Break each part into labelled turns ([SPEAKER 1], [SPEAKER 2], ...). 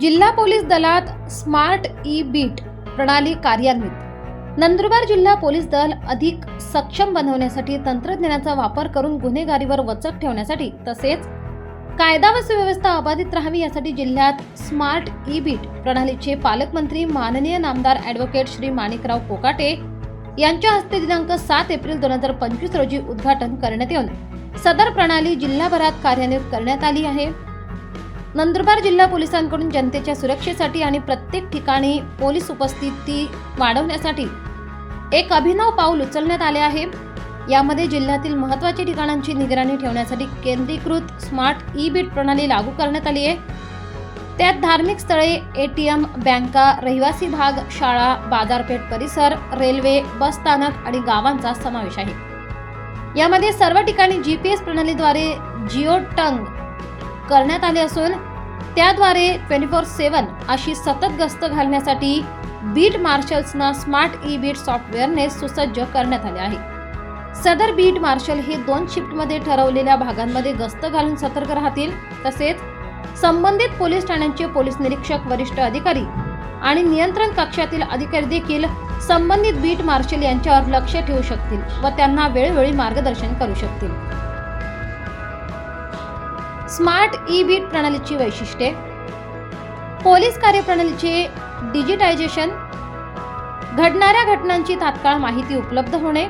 [SPEAKER 1] जिल्हा पोलीस दलात smart e bit प्रणाली कार्यान्वित. नंदुरबार जिल्हा पोलीस दल अधिक सक्षम बनवण्यासाठी तंत्रज्ञानाचा वापर करून गुन्हेगारीवर वचक ठेवण्यासाठी तसेच कायदा व सुव्यवस्था अबाधित राहावी यासाठी जिल्ह्यात स्मार्ट ई बीट प्रणालीचे पालकमंत्री माननीय नामदार ॲडव्होकेट श्री माणिकराव कोकाटे यांच्या हस्ते दिनांक सात एप्रिल दोन हजार पंचवीस रोजी उद्घाटन करण्यात येऊन सदर प्रणाली जिल्हाभरात कार्यान्वित करण्यात आली आहे. नंदुरबार जिल्हा पोलिसांकडून जनतेच्या सुरक्षेसाठी आणि प्रत्येक ठिकाणी पोलीस उपस्थिती वाढवण्यासाठी एक अभिनव पाऊल उचलण्यात आले आहे. यामध्ये जिल्ह्यातील महत्त्वाच्या ठिकाणांची निगराणी ठेवण्यासाठी केंद्रीकृत स्मार्ट ई बीट प्रणाली लागू करण्यात आली आहे. त्यात धार्मिक स्थळे ए टी एम बँका रहिवासी भाग शाळा बाजारपेठ परिसर रेल्वे बस स्थानक आणि गावांचा समावेश आहे. यामध्ये सर्व ठिकाणी जी पी एस प्रणालीद्वारे जिओ टंग करण्यात आले असून त्याद्वारे ट्वेंटी फोर सेवन अशी सतत गस्त घालण्यासाठी बीट मार्शल्सना स्मार्ट ई बीट सॉफ्टवेअरने सुसज्ज करण्यात आले आहे. सदर बीट मार्शल हे दोन शिफ्टमध्ये ठरवलेल्या भागांमध्ये गस्त घालून सतर्क राहतील तसेच संबंधित पोलीस ठाण्यांचे पोलीस निरीक्षक वरिष्ठ अधिकारी आणि नियंत्रण कक्षातील अधिकारी देखील संबंधित बीट मार्शल यांच्यावर लक्ष ठेवू शकतील व त्यांना वेळोवेळी मार्गदर्शन करू शकतील. स्मार्ट ई बीट प्रणालीची वैशिष्ट्ये पोलीस कार्यप्रणालीचे डिजिटायझेशन घडणाऱ्या घटनांची तात्काळ माहिती उपलब्ध होणे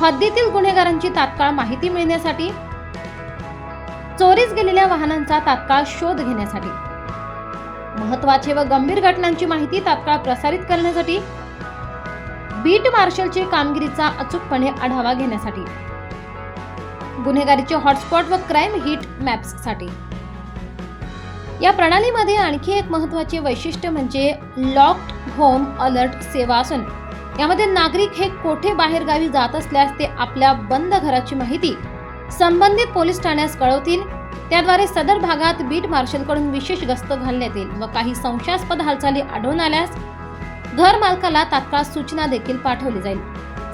[SPEAKER 1] हद्दीतील गुन्हेगारांची तात्काळ माहिती मिळण्यासाठी चोरीस गेलेल्या वाहनांचा तात्काळ शोध घेण्यासाठी महत्त्वाचे व गंभीर घटनांची माहिती तात्काळ प्रसारित करण्यासाठी बीट मार्शलची कामगिरीचा अचूकपणे आढावा घेण्यासाठी. गुन्हेगारीचे हॉटस्पॉट व क्राईम हिट मॅप्ससाठी. या प्रणालीमध्ये आणखी एक महत्त्वाचे वैशिष्ट्य म्हणजे लॉक्ड होम अलर्ट सेवा असून यामध्ये नागरिक हे कोठे बाहेरगावी जात असल्यास ते आपल्या बंद घराची माहिती संबंधित पोलीस ठाण्यास कळवतील त्याद्वारे सदर भागात बीट मार्शलकडून विशेष गस्त घालण्यात येईल व काही संशयास्पद हालचाली आढळून आल्यास घर मालकाला तात्काळ सूचना देखील पाठवली जाईल.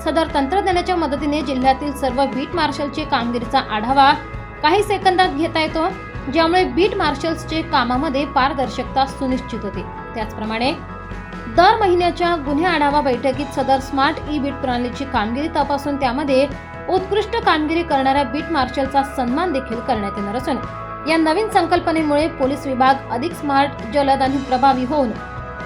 [SPEAKER 1] सदर तंत्रज्ञानाच्या मदतीने जिल्ह्यातील सर्व बीट मार्शलचे कामगिरीचा आढावा काही सेकंदात घेता येतो ज्यामुळे बीट मार्शल्सचे कामामध्ये पारदर्शकता सुनिश्चित होते. त्याचप्रमाणे दर महिन्याच्या गुन्हे आढावा बैठकीत सदर स्मार्ट ई बीट प्रणालीची कामगिरी तपासून त्यामध्ये उत्कृष्ट कामगिरी करणाऱ्या बीट मार्शलचा सन्मान देखील करण्यात येणार असून या नवीन संकल्पनेमुळे पोलीस विभाग अधिक स्मार्ट जलद आणि प्रभावी होऊन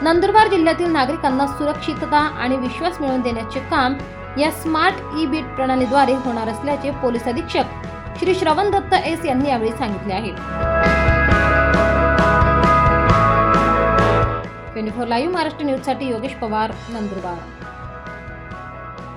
[SPEAKER 1] नंदुरबार जिल्ह्यातील नागरिकांना सुरक्षितता आणि विश्वास मिळवून देण्याचे काम या स्मार्ट ई बीट प्रणालीद्वारे होणार असल्याचे पोलीस अधीक्षक श्री श्रवण दत्त एस यांनी यावेळी सांगितले आहे. ट्वेंटी फोर लाईव्ह महाराष्ट्र न्यूजसाठी योगेश पवार नंदुरबार.